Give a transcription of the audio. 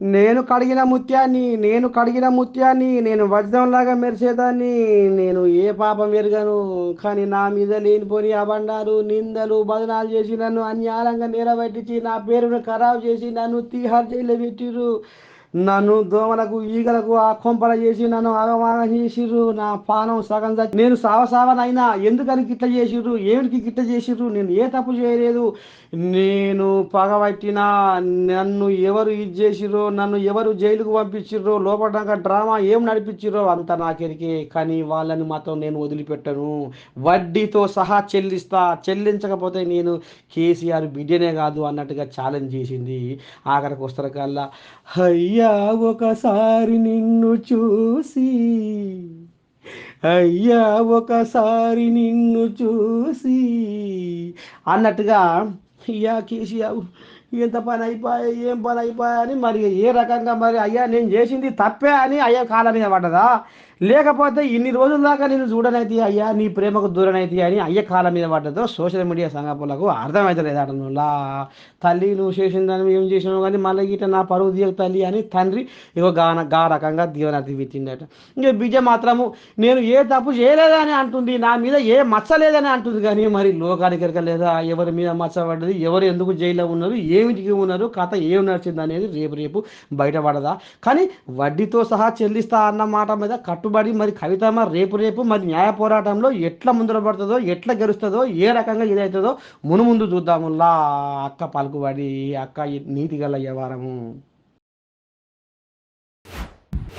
నేను కడిగిన ముత్యాన్ని నేను కడిగిన ముత్యాన్ని నేను వజ్రంలాగా మెరిసేదాన్ని నేను ఏ పాపం ఎరగను. కానీ నా మీద లేనిపోని అబండాలు నిందలు బదనాలు చేసి నన్ను అన్యాయంగా నిలబెట్టించి నా పేరును ఖరాబు చేసి నన్ను తీహార్ జైలు పెట్టిర్రు. నన్ను దోమలకు ఈగలకు ఆ కొంపల చేసి నన్ను అవమానం చేసిర్రు. నా పానం సగం నేను సావసావనైనా ఎందుకని గిట్ల చేసిర్రు? ఏమిటికి గిట్ట చేసిర్రు? నేను ఏ తప్పు చేయలేదు. నేను పగబట్టినా నన్ను ఎవరు ఇది చేసిర్రో నన్ను ఎవరు జైలుకు పంపించిర్రో లోపల డ్రామా ఏం నడిపించిర్రో అంత నాకెరికే. కానీ వాళ్ళని మాత్రం నేను వదిలిపెట్టను. వడ్డీతో సహా చెల్లిస్తా. చెల్లించకపోతే నేను కేసీఆర్ బిడ్డనే కాదు అన్నట్టుగా ఛాలెంజ్ చేసింది. ఆఖరికి వస్తారు కల్లా అయ్యా అయ్యా ఒకసారి నిన్ను చూసి. అయ్యా ఒకసారి నిన్ను చూసి. అన్నట్టుగా అయ్యా కేసీఆర్ ఎంత పని అయిపోయా ఏం పని అయిపోయా అని మరి ఏ రకంగా మరి అయ్యా నేను చేసింది తప్పే అని అయ్యా కాళ్ళ మీద పడ్డదా? లేకపోతే ఇన్ని రోజుల దాకా నేను చూడనైతే అయ్యా నీ ప్రేమకు దూరనైతే అని అయ్య కాళ్ళ మీద పడ్డదో? సోషల్ మీడియా సంఘపులకు అర్థమవుతలేదు అటనులా తల్లి నువ్వు చేసిన ఏం చేసినావు కానీ మళ్ళీ గిట్ట నా పరువు తీయక తల్లి అని తండ్రి ఇగో గాన గా రకంగా దీవనార్థి పెట్టిండట. ఇంకా బిడ్డ మాత్రము నేను ఏ తప్పు చేయలేదని అంటుంది నా మీద ఏ మచ్చలేదని అంటుంది కానీ మరి లోకానికి లేదా ఎవరి మీద మచ్చ పడ్డది? ఎవరు ఎందుకు జైల్లో ఉన్నారు? ఏమిటికి ఉన్నారు? కథ ఏం నడిచింది అనేది రేపు రేపు బయటపడదా? కానీ వడ్డీతో సహా చెల్లిస్తా అన్న మాట మీద కట్టుబడి మరి కవితమ్మ రేపు రేపు మరి న్యాయ పోరాటంలో ఎట్లా ముందర పడుతుందో ఎట్లా గెలుస్తుందో ఏ రకంగా ఇదవుతుందో మును ముందు చూద్దాములా అక్క పలుకుబడి అక్క నీతి గల వ్యవహారము.